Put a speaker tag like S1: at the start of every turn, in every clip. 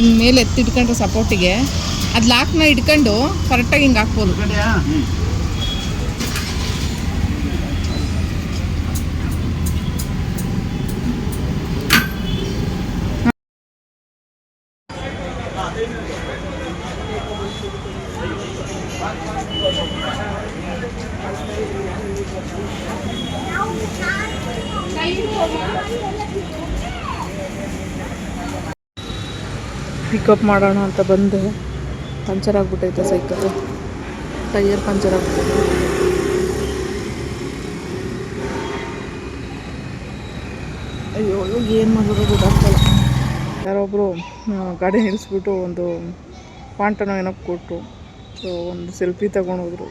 S1: ಹಿಂಗೆ ಮೇಲೆ ಎತ್ತಿ ಇಟ್ಕೊಂಡ್ರೆ ಸಪೋರ್ಟಿಗೆ. ಅದು ಲಾಕ್ನ ಇಟ್ಕೊಂಡು ಕರೆಕ್ಟಾಗಿ ಹಿಂಗೆ ಹಾಕ್ಬೋದು. ಪಿಕಪ್ ಮಾಡೋಣ ಅಂತ ಬಂದೆ ಪಂಚರ್ ಆಗಿಬಿಟ್ಟೈತೆ ಸೈಕಲ್. ಟೈಯರ್ ಪಂಚರ್ ಆಗ್ಬಿಟ್ಟೈತೆ. ಅಯ್ಯೋ ಏನು ಮಾಡೋದು ಗೊತ್ತಾಗ್ತಲ್ಲ. ಯಾರೊಬ್ಬರು ಗಾಡಿ ನಿಲ್ಲಿಸ್ಬಿಟ್ಟು ಒಂದು ಪಾಂಟನೋ ಏನೋ ಕೊಟ್ಟು, ಸೊ, ಒಂದು ಸೆಲ್ಫಿ ತಗೊಂಡೋದ್ರು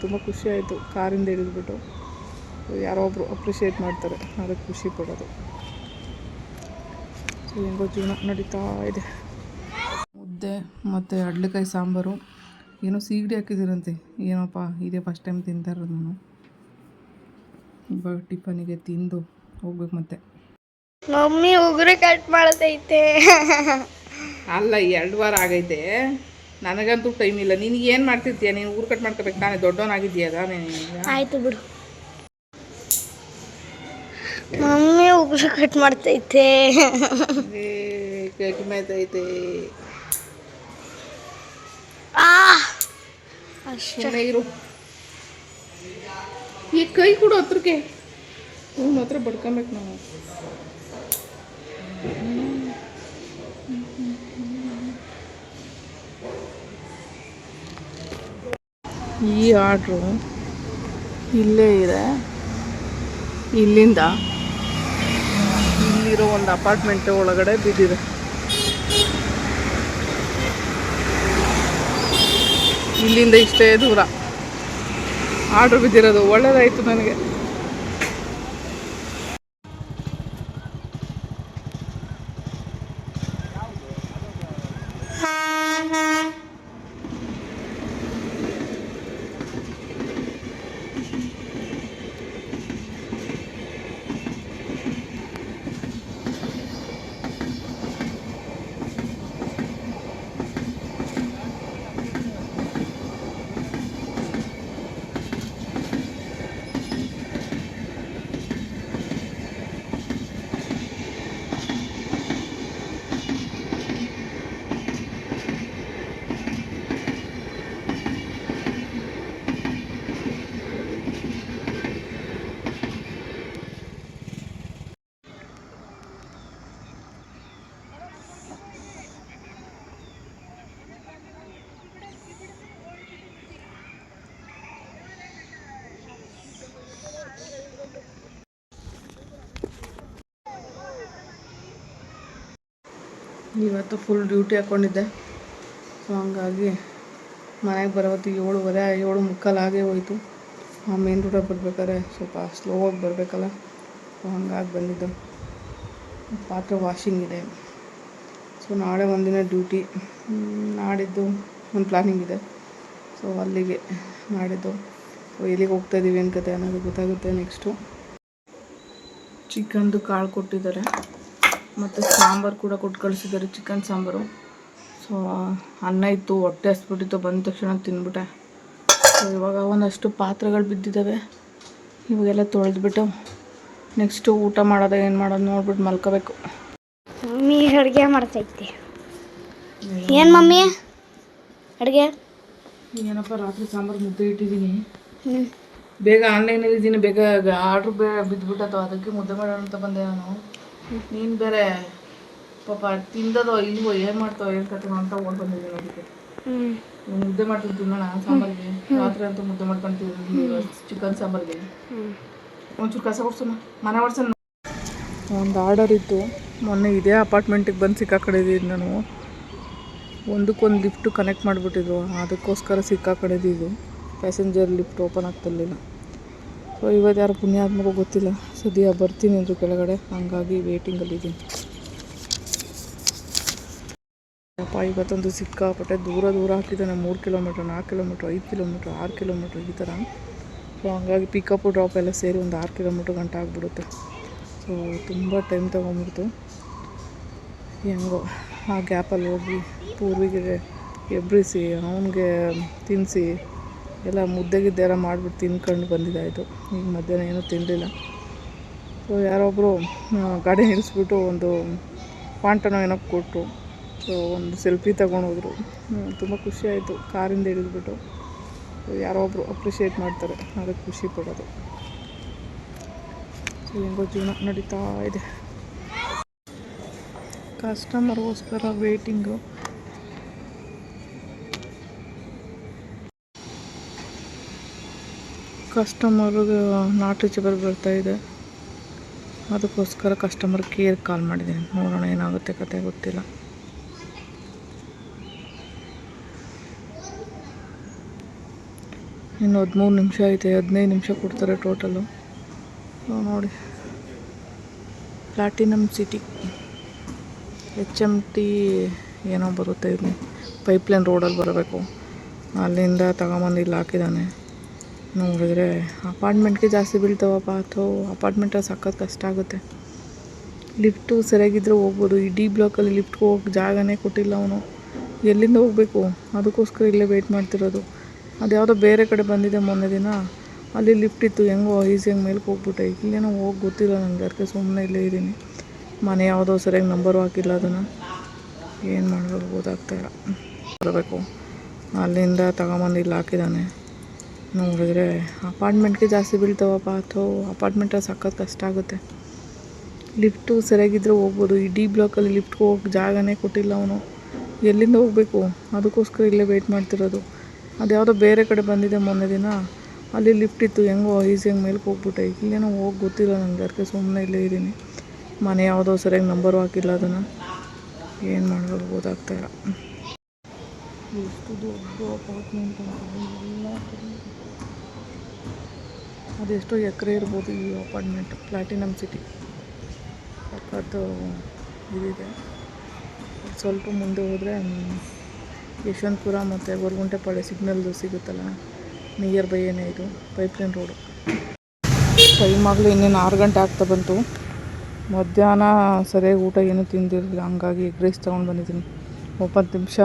S1: ತುಂಬ ಖುಷಿ ಕಾರಿಂದ ಇಳಿದ್ಬಿಟ್ಟು ಯಾರೋ ಒಬ್ಬರು ಅಪ್ರಿಷಿಯೇಟ್ ಮಾಡ್ತಾರೆ ಅದಕ್ಕೆ ಖುಷಿ ಪಡೋದು. ಸೊ, ಹೆಂಗೋ ಜೀವನ ನಡೀತಾ ಇದೆ. ಮುದ್ದೆ ಮತ್ತು ಅಡ್ಲೆಕಾಯಿ ಸಾಂಬಾರು. ಏನೋ ಸೀಗಡಿ ಹಾಕಿದ್ದೀರಂತೆ. ಏನಪ್ಪ ಇದೇ ಫಸ್ಟ್ ಟೈಮ್ ತಿಂತಾ ಇರೋದು ನಾನು. ಇವಾಗ ಟಿಫನಿಗೆ ತಿಂದು ಹೋಗ್ಬೇಕು ಮತ್ತೆ.
S2: ಮಮ್ಮಿ ಉಗುರು ಕಟ್ ಮಾಡತೈತೆ.
S1: ಅಲ್ಲ ಎರಡು ವಾರ ಆಗೈತೆ. ನನಗಂತೂ ಟೈಮ್ ಇಲ್ಲ. ನಿನಗೆ ಏನು ಮಾಡ್ತಿರ್ತೀಯ? ನೀನು ಉಗುರು ಕಟ್ ಮಾಡ್ಕೋಬೇಕು ತಾನೇ. ದೊಡ್ಡವನಾಗಿದ್ದೀಯ ತಾನೇ ಆಯಿತು
S2: ಆಯ್ತು ಬಿಡು. ಮಮ್ಮಿ ಉಗುರು ಕಟ್ ಮಾಡ್ತೈತೆ.
S1: ಕಟ್ ಮಾಡ್ತೈತೆ ಇರು. ಈ ಕೈ ಕೂಡ ಹತ್ರಕ್ಕೆ. ಹ್ಞೂ ಹತ್ರ ಬಡ್ಕೊಬೇಕು ನಾವು. ಈ ಆರ್ಡ್ರು ಇಲ್ಲೇ ಇದೆ. ಇಲ್ಲಿಂದ ಇಲ್ಲಿರೋ ಒಂದು ಅಪಾರ್ಟ್ಮೆಂಟ್ ಒಳಗಡೆ ಬಿದ್ದಿದೆ. ಇಲ್ಲಿಂದ ಇಷ್ಟೇ ದೂರ. ಆರ್ಡ್ರ್ ಬಿದ್ದಿರೋದು ಒಳ್ಳೆಯದಾಯಿತು ನನಗೆ. ಇವತ್ತು ಫುಲ್ ಡ್ಯೂಟಿ ಹಾಕ್ಕೊಂಡಿದ್ದೆ ಸೊ ಹಂಗಾಗಿ ಮನೆಗೆ ಬರೋ ಹೊತ್ತಿಗೆ ಏಳುವರೆ, ಏಳು ಮುಕ್ಕಾಲು ಆಗೇ ಹೋಯಿತು. ಆ ಮೇನ್ ರೋಡಲ್ಲಿ ಬರ್ಬೇಕಾದ್ರೆ ಸ್ವಲ್ಪ ಸ್ಲೋ ಆಗಿ ಬರಬೇಕಲ್ಲ. ಸೊ ಹಂಗಾಗಿ ಬಂದಿದ್ದು. ಪಾತ್ರೆ ವಾಷಿಂಗ್ ಇದೆ. ಸೊ ನಾಳೆ ಒಂದಿನ ಡ್ಯೂಟಿ ನಾಡಿದ್ದು ಒಂದು ಪ್ಲಾನಿಂಗ್ ಇದೆ. ಸೊ ಅಲ್ಲಿಗೆ ನಾಡಿದ್ದು. ಸೊ ಎಲ್ಲಿಗೆ ಹೋಗ್ತಾ ಇದ್ದೀವಿ ಏನು ಕತೆ ಅನ್ನೋದು ಗೊತ್ತಾಗುತ್ತೆ ನೆಕ್ಸ್ಟು ಚಿಕನ್ದು ಕಾಳು ಕೊಟ್ಟಿದ್ದಾರೆ. ಮತ್ತು ಸಾಂಬಾರು ಕೂಡ ಕೊಟ್ಟು ಕಳಿಸಿದ್ದಾರೆ ಚಿಕನ್ ಸಾಂಬಾರು. ಸೊ ಅನ್ನ ಇತ್ತು ಹೊಟ್ಟೆ ಹಸ್ಬಿಟ್ಟಿತ್ತು ಬಂದ ತಕ್ಷಣ ತಿಂದ್ಬಿಟ್ಟೆ ಸೊ ಇವಾಗ ಒಂದಷ್ಟು ಪಾತ್ರೆಗಳು ಬಿದ್ದಿದ್ದಾವೆ. ಇವಾಗೆಲ್ಲ ತೊಳೆದ್ಬಿಟ್ಟು ನೆಕ್ಸ್ಟು ಊಟ ಮಾಡೋದಾಗ ಏನು ಮಾಡೋದು ನೋಡ್ಬಿಟ್ಟು ಮಲ್ಕೋಬೇಕು.
S2: ಮಮ್ಮಿ ಅಡುಗೆ ಮಾಡ್ತೈತಿ. ಏನು ಮಮ್ಮಿ? ಅಡುಗೆ?
S1: ಏನಪ್ಪ ರಾತ್ರಿ ಸಾಂಬಾರು ಮುದ್ದೆ ಇಟ್ಟಿದ್ದೀನಿ. ಬೇಗ ಆನ್ಲೈನಲ್ಲಿ ಇದ್ದೀನಿ ಬೇಗ ಆರ್ಡ್ರ್ ಬೇ ಬಿದ್ದುಬಿಟ್ಟತ್ತು ಅದಕ್ಕೆ ಮುದ್ದೆ ಮಾಡೋಣ ಅಂತ ಬಂದೆ ನಾನು. ನೀನು ಬೇರೆ ಪಾಪ ತಿಂದದೋ ಇಲ್ವೋ ಏನು ಮಾಡ್ತಾವ ಏನು ಕತೆ ಅಂತ ಓಡ್ ಬಂದಿದ್ದೀನಿ ಅದಕ್ಕೆ ಮುದ್ದೆ ಮಾಡ್ಕೊಂಡು ತಿನ್ನೋಣ ಸಾಂಬಾರಿಗೆ. ರಾತ್ರಿ ಅಂತೂ ಮುದ್ದೆ ಮಾಡ್ಕೊಂತೀವಿ ಚಿಕನ್ ಸಾಂಬಾರಿಗೆ. ಒಂಚೂರು ಕಸ ಕೊಡ್ಸೋಣ. ಮನೆ ಒಡ್ಸೋಣ ಒಂದು ಆರ್ಡರ್ ಇತ್ತು. ಮೊನ್ನೆ ಇದೇ ಅಪಾರ್ಟ್ಮೆಂಟಿಗೆ ಬಂದು ಸಿಕ್ಕಾಕಡಿದ್ದೀನಿ ನಾನು. ಒಂದಕ್ಕೊಂದು ಲಿಫ್ಟು ಕನೆಕ್ಟ್ ಮಾಡಿಬಿಟ್ಟಿದ್ರು. ಅದಕ್ಕೋಸ್ಕರ ಸಿಕ್ಕಾಕಡಿದ್ದು ಪ್ಯಾಸೆಂಜರ್ ಲಿಫ್ಟ್ ಓಪನ್ ಆಗ್ತಿರ್ಲಿಲ್ಲ. ಸೊ ಇವತ್ತು ಯಾರು ಪುಣ್ಯಾತ್ಮಕೋ ಗೊತ್ತಿಲ್ಲ. ಸದ್ಯ ಬರ್ತೀನಿ ಅಂದರು ಕೆಳಗಡೆ. ಹಂಗಾಗಿ ವೇಟಿಂಗಲ್ಲಿದ್ದೀನಿ ಅಪ್ಪ, ಇವತ್ತೊಂದು ಸಿಕ್ಕಾಪಟ್ಟೆ ದೂರ ದೂರ ಹಾಕಿದ್ದಾನೆ. ಮೂರು ಕಿಲೋಮೀಟ್ರ್ ನಾಲ್ಕು ಕಿಲೋಮೀಟ್ರ್ ಐದು ಕಿಲೋಮೀಟ್ರ್ ಆರು ಕಿಲೋಮೀಟ್ರ್ ಈ ಥರ. ಸೊ ಹಂಗಾಗಿ ಪಿಕಪ್ ಡ್ರಾಪ್ ಎಲ್ಲ ಸೇರಿ ಒಂದು ಆರು ಕಿಲೋಮೀಟ್ರ್ ಗಂಟೆ ಆಗಿಬಿಡುತ್ತೆ. ಸೊ ತುಂಬ ಟೈಮ್ ತೊಗೊಂಬಿಡ್ತು. ಹೆಂಗೋ, ಆ ಗ್ಯಾಪಲ್ಲಿ ಹೋಗಿ ಪೂರ್ವಿಗೆ ಎಬ್ರಿಸಿ, ಅವನಿಗೆ ತಿನ್ನಿಸಿ ಎಲ್ಲ ಮುದ್ದೆ ಗಿದ್ದೆ ಎಲ್ಲ ಮಾಡಿಬಿಟ್ಟು ತಿನ್ಕೊಂಡು ಬಂದಿದ್ದಾಯಿತು. ಈಗ ಮಧ್ಯಾಹ್ನ ಏನೂ ತಿನ್ನಲಿಲ್ಲ ಸೊ ಯಾರೊಬ್ಬರು ಗಾಡಿ ನಿಲ್ಲಿಸ್ಬಿಟ್ಟು ಒಂದು ಪಾಂಟನೋ ಏನೋ ಕೊಟ್ಟರು ಸೊ ಒಂದು ಸೆಲ್ಫಿ ತಗೊಂಡೋದ್ರು ತುಂಬ ಖುಷಿಯಾಯಿತು ಕಾರಿಂದ ಇಳಿದ್ಬಿಟ್ಟು ಸೊ ಯಾರೋ ಒಬ್ಬರು ಅಪ್ರಿಷಿಯೇಟ್ ಮಾಡ್ತಾರೆ. ಅದಕ್ಕೆ ಖುಷಿ ಪಡೋದು. ಸೊ ಹೆಂಗೋ ಜೀವನ ನಡೀತಾ ಇದೆ. ಕಸ್ಟಮರ್ಗೋಸ್ಕರ ವೇಟಿಂಗು ಕಸ್ಟಮರ್ಗೆ ನಾಟ್ ರೀಚಬಲ್ ಬರ್ತಾ ಇದೆ. ಅದಕ್ಕೋಸ್ಕರ ಕಸ್ಟಮರ್ ಕೇರ್ ಕಾಲ್ ಮಾಡಿದ್ದೀನಿ. ನೋಡೋಣ ಏನಾಗುತ್ತೆ ಕತೆ, ಗೊತ್ತಿಲ್ಲ. ಇನ್ನು ಹದಿಮೂರು ನಿಮಿಷ ಐತೆ. ಹದಿನೈದು ನಿಮಿಷ ಕೊಡ್ತಾರೆ ಟೋಟಲು ನೋಡಿ. Platinum city H M T ಏನೋ ಬರುತ್ತೆ ಇಲ್ಲಿ. ಪೈಪ್ಲೈನ್ ರೋಡಲ್ಲಿ ಬರಬೇಕು. ಅಲ್ಲಿಂದ ತಗೊಂಬಂದು ಇಲ್ಲಿ ಹಾಕಿದ್ದಾನೆ. ನೋಡಿದ್ರೆ ಅಪಾರ್ಟ್ಮೆಂಟ್ಗೆ ಜಾಸ್ತಿ ಬೀಳ್ತಾವಪ್ಪ ಅಥವಾ ಅಪಾರ್ಟ್ಮೆಂಟಲ್ಲಿ ಸಖತ್ ಕಷ್ಟ ಆಗುತ್ತೆ. ಲಿಫ್ಟು ಸರಿಯಾಗಿದ್ದರೆ ಹೋಗ್ಬೋದು. ಈ ಡಿ ಬ್ಲಾಕಲ್ಲಿ ಲಿಫ್ಟ್ಗೆ ಹೋಗಿ ಜಾಗನೇ ಕೊಟ್ಟಿಲ್ಲ ಅವನು. ಎಲ್ಲಿಂದ ಹೋಗಬೇಕು? ಅದಕ್ಕೋಸ್ಕರ ಇಲ್ಲೇ ವೆಯ್ಟ್ ಮಾಡ್ತಿರೋದು. ಅದು ಯಾವುದೋ ಬೇರೆ ಕಡೆ ಬಂದಿದೆ ಮೊನ್ನೆ ದಿನ. ಅಲ್ಲಿ ಲಿಫ್ಟ್ ಇತ್ತು. ಹೆಂಗೋ ಈಸಿಯಾಗಿ ಮೇಲಕ್ಕೆ ಹೋಗ್ಬಿಟ್ಟೆ. ಇಲ್ಲೇನೋ ಹೋಗಿ ಗೊತ್ತಿಲ್ಲ ನನಗೆ ಅದಕ್ಕೆ ಸುಮ್ಮನೆ ಇಲ್ಲೇ ಇದ್ದೀನಿ. ಮನೆ ಯಾವುದೋ ಸರಿಯಾಗಿ ನಂಬರು ಹಾಕಿಲ್ಲ ಅದನ್ನು. ಏನು ಮಾಡಬೇಕು ಗೊತ್ತಾಗ್ತಾಯಿಲ್ಲ ಬರಬೇಕು. ಅಲ್ಲಿಂದ ತಗೊಂಬಂದು ಇಲ್ಲಿ ಹಾಕಿದ್ದಾನೆ. ನೋಡಿದ್ರೆ ಅಪಾರ್ಟ್ಮೆಂಟ್ಗೆ ಜಾಸ್ತಿ ಬೀಳ್ತಾವಪ್ಪ, ಅಥವಾ ಅಪಾರ್ಟ್ಮೆಂಟಲ್ಲಿ ಸಖತ್ ಕಷ್ಟ ಆಗುತ್ತೆ. ಲಿಫ್ಟು ಸರಿಯಾಗಿದ್ದರೆ ಹೋಗ್ಬೋದು. ಈ ಡಿ ಬ್ಲಾಕಲ್ಲಿ ಲಿಫ್ಟ್ಗೆ ಹೋಗಿ ಜಾಗನೇ ಕೊಟ್ಟಿಲ್ಲ ಅವನು. ಎಲ್ಲಿಂದ ಹೋಗಬೇಕು? ಅದಕ್ಕೋಸ್ಕರ ಇಲ್ಲೇ ವೆಯ್ಟ್ ಮಾಡ್ತಿರೋದು. ಅದ್ಯಾವುದೋ ಬೇರೆ ಕಡೆ ಬಂದಿದೆ ಮೊನ್ನೆ ದಿನ. ಅಲ್ಲಿ ಲಿಫ್ಟ್ ಇತ್ತು. ಹೆಂಗೋ ಈಸಿಯಾಗಿ ಮೇಲೆ ಹೋಗ್ಬಿಟ್ಟೆ. ಇಲ್ಲೇನೋ ಹೋಗಿ ಗೊತ್ತಿಲ್ಲ ನನಗೆ ಅದಕ್ಕೆ ಸುಮ್ಮನೆ ಇಲ್ಲೇ ಇದ್ದೀನಿ. ಮನೆ ಯಾವುದೋ ಸರಿಯಾಗಿ ನಂಬರು ಹಾಕಿಲ್ಲ ಅದನ್ನು. ಏನು ಮಾಡಬೇಕು ಗೊತ್ತಾಗ್ತಾಯಿಲ್ಲ ಎಷ್ಟು ದೊಡ್ಡ ಅಪಾರ್ಟ್ಮೆಂಟ್ ಎಲ್ಲ ಅದೆಷ್ಟೋ ಎಕರೆ ಇರ್ಬೋದು ಈ ಅಪಾರ್ಟ್ಮೆಂಟ್ ಪ್ಲಾಟಿನಮ್ ಸಿಟಿ ಅದು ಇದಿದೆ. ಸ್ವಲ್ಪ ಮುಂದೆ ಹೋದರೆ ಯಶವಂತಪುರ ಮತ್ತು ಗೊರಗುಂಟೆಪಾಳ್ಯ ಸಿಗ್ನಲ್ದು ಸಿಗುತ್ತಲ್ಲ ನಿಯರ್ ಬೈ ಏನೇ ಇದು ಪೈಪ್ಲೈನ್ ರೋಡು ಟೈಮ್ ಆಗಲೂ ಇನ್ನೇನು ಆರು ಗಂಟೆ ಆಗ್ತಾ ಬಂತು. ಮಧ್ಯಾಹ್ನ ಸರಿಯಾಗಿ ಊಟ ಏನೂ ತಿಂದಿರಲಿಲ್ಲ, ಹಂಗಾಗಿ ಎಗ್ ರೈಸ್ ತೊಗೊಂಡು ಬಂದಿದ್ದೀನಿ. ಒಂಬತ್ತು ನಿಮಿಷ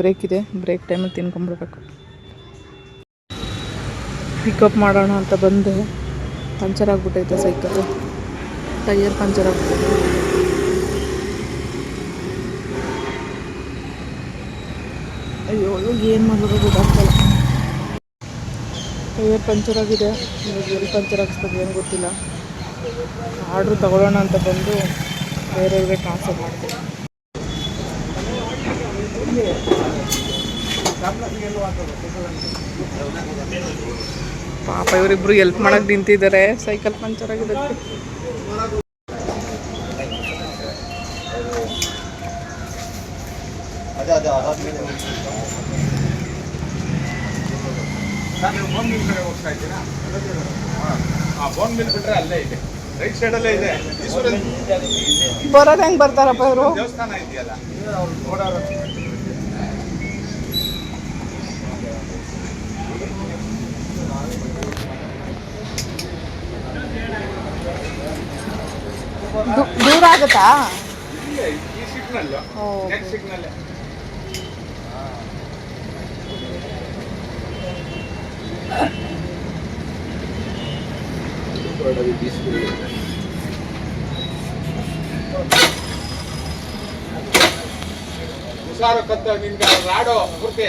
S1: ಬ್ರೇಕ್ ಇದೆ ಬ್ರೇಕ್ ಟೈಮಲ್ಲಿ ತಿನ್ಕೊಂಬಿಡ್ಬೇಕು ಪಿಕಪ್ ಮಾಡೋಣ ಅಂತ ಬಂದೆ ಪಂಚರ್ ಆಗಿಬಿಟ್ಟೈತೆ ಸೈಕಲ್. ಟೈಯರ್ ಪಂಚರ್ ಆಗಿಬಿಟ್ಟೈತೆ. ಅಯ್ಯೋ ಏನು ಮಾಡೋದು ಗೊತ್ತಾಗ್ತಲ್ಲ. ಟೈಯರ್ ಪಂಚರ್ ಆಗಿದೆ. ಎಲ್ಲಿ ಪಂಚರ್ ಆಗಿಸ್ಬೇಕು ಏನು ಗೊತ್ತಿಲ್ಲ. ಆರ್ಡ್ರ್ ತಗೊಳ್ಳೋಣ ಅಂತ ಬಂದು ಬೇರೆಯವ್ರಿಗೆ ಟ್ರಾನ್ಸ್ಫರ್ ಮಾಡಿದೆ. ಪಾಪ ಇವರಿಬ್ರು ಎಲ್ಪ್ ಮಾಡಕ್ ನಿಂತಿದ್ದಾರೆ. ಸೈಕಲ್ ಪಂಚರ್ ಆಗಿದ್ದಕ್ಕೆ. ಬರೋದ್ ಹೆಂಗೆ ಬರ್ತಾರಪ್ಪ ಇವರು?
S3: ದೇವಸ್ಥಾನ ಇದೆಯಲ್ಲ.
S1: ದೂರ ಆಗುತ್ತಾ?
S3: ಈ ಸಿಗ್ನಲ್
S1: ಓ
S3: ನೆಕ್ಸ್ಟ್ ಸಿಗ್ನಲ್ ಹುಷಾರು ಕತ್ತ ನಿನ್ಗೆ ರಾಡೋ ಪೂರ್ತಿ.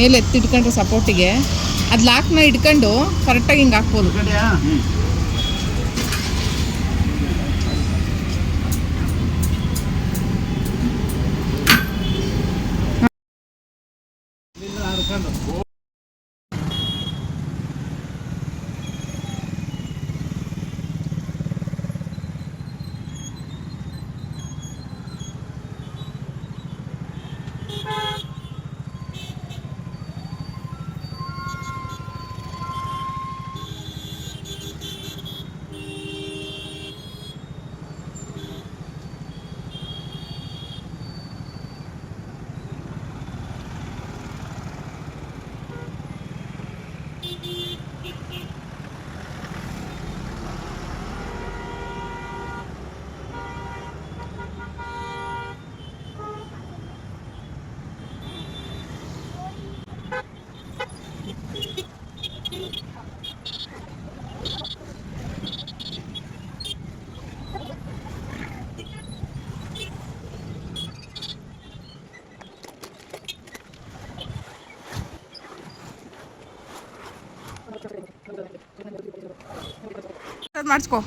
S1: ಮೇಲೆ ಎತ್ತಿಟ್ಕೊಂಡ್ರೆ ಸಪೋರ್ಟಿಗೆ. ಅದು ಲಾಕ್ನ ಇಟ್ಕೊಂಡು ಕರೆಕ್ಟಾಗಿ ಹಿಂಗೆ ಹಾಕ್ಬೋದು. ಮಾಡಿಸ್ಕೊ.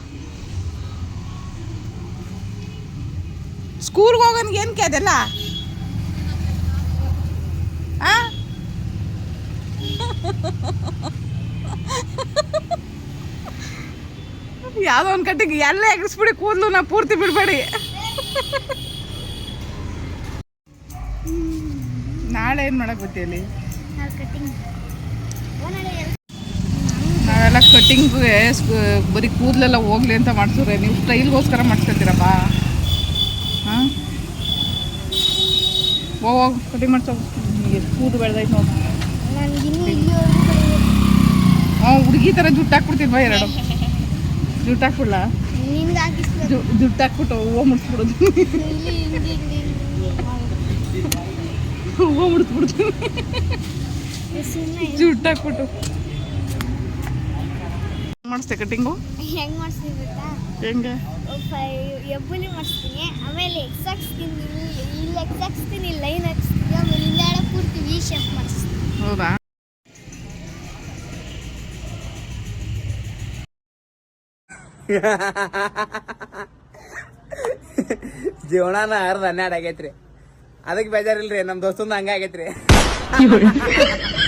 S1: ಸ್ಕೂಲ್ಗೆ ಹೋಗೋನ್ಗೆ ಏನು ಅದೆಲ್ಲ? ಆ? ಯಾವುದೋ ಒಂದು ಕಟ್ಟಿಗೆ ಎಲ್ಲ ಎಗ್ಸ್ಬಿಡಿ ಕೂದಲು ನಾ ಪೂರ್ತಿ ಬಿಡಬೇಡಿ. ನಾಳೆ ಏನು ಮಾಡಕ್ ಗೊತ್ತಿಯಲ್ಲಿ
S2: ಕಟಿಂಗ್
S1: ನಾವೆಲ್ಲ ಕಟ್ಟಿಂಗ್ಗೆ ಬರೀ ಕೂದಲೆಲ್ಲ ಹೋಗ್ಲಿ ಅಂತ ಮಾಡ್ಸೋರೆ. ನೀವು ಸ್ಟೈಲ್ಗೋಸ್ಕರ ಮಾಡಿಸ್ಕೊತೀರಪ್ಪ? ಹಾಂ? ಹೋಗ್ ಕಟಿಂಗ್ ಮಾಡ್ಸೋ. ಕೂದಲು ಕೂದು ಬೆಳೆದೈತೆ ನೋಡಿ. ಹಾಂ ಹುಡುಗಿ ಥರ ಜುಟ್ಟು ಹಾಕ್ಬಿಡ್ತೀನಿ ಬಾ ಎರಡು. ಜುಟ್ಟು ಹಾಕ್ಬಿಡ್ಲ? ಜುಟ್ಟು ಹಾಕ್ಬಿಟ್ಟು ಹೂವು ಮುಡ್ಸ್ಬಿಡೋದು. ಹೂವು ಮುಡ್ಸ್ಬಿಡ್ತೀನಿ. ಜುಟ್ಟು ಹಾಕ್ಬಿಟ್ಟು. ಮಾಡಿಸ್ತೆ ಕಟಿಂಗು?
S2: ಹೆಂಗೆ ಮಾಡಿಸ್ತೀನಿ ಗೊತ್ತಾ?
S1: ಹೆಂಗೆ?
S2: ಎಬ್ಬುಲಿ ಮಾಡಿಸ್ತೀನಿ ಆಮೇಲೆ ಎಕ್ಸ್ ಹಾಕ್ಸ್ತೀನಿ ಇಲ್ಲಿ ಎಕ್ಸ್ ಹಾಕ್ಸ್ತೀನಿ ಲೈನ್ ಹಾಕ್ಸ್ತೀನಿ ಆಮೇಲೆ ಹಿಂದಾಡ ಪೂರ್ತಿ ವಿ ಶೇಪ್ ಮಾಡಿಸ್ತೀನಿ.
S1: ಹೌದಾ?
S4: ಜೀವನಾನ ಅರ್ಧ ಹನ್ನೆರಡು ಆಗೈತ್ರಿ. ಅದಕ್ಕೆ ಬೇಜಾರಿಲ್ರಿ ನಮ್ಮ ದೋಸ್ತಂದು ಹಂಗ ಆಗೈತ್ರಿ.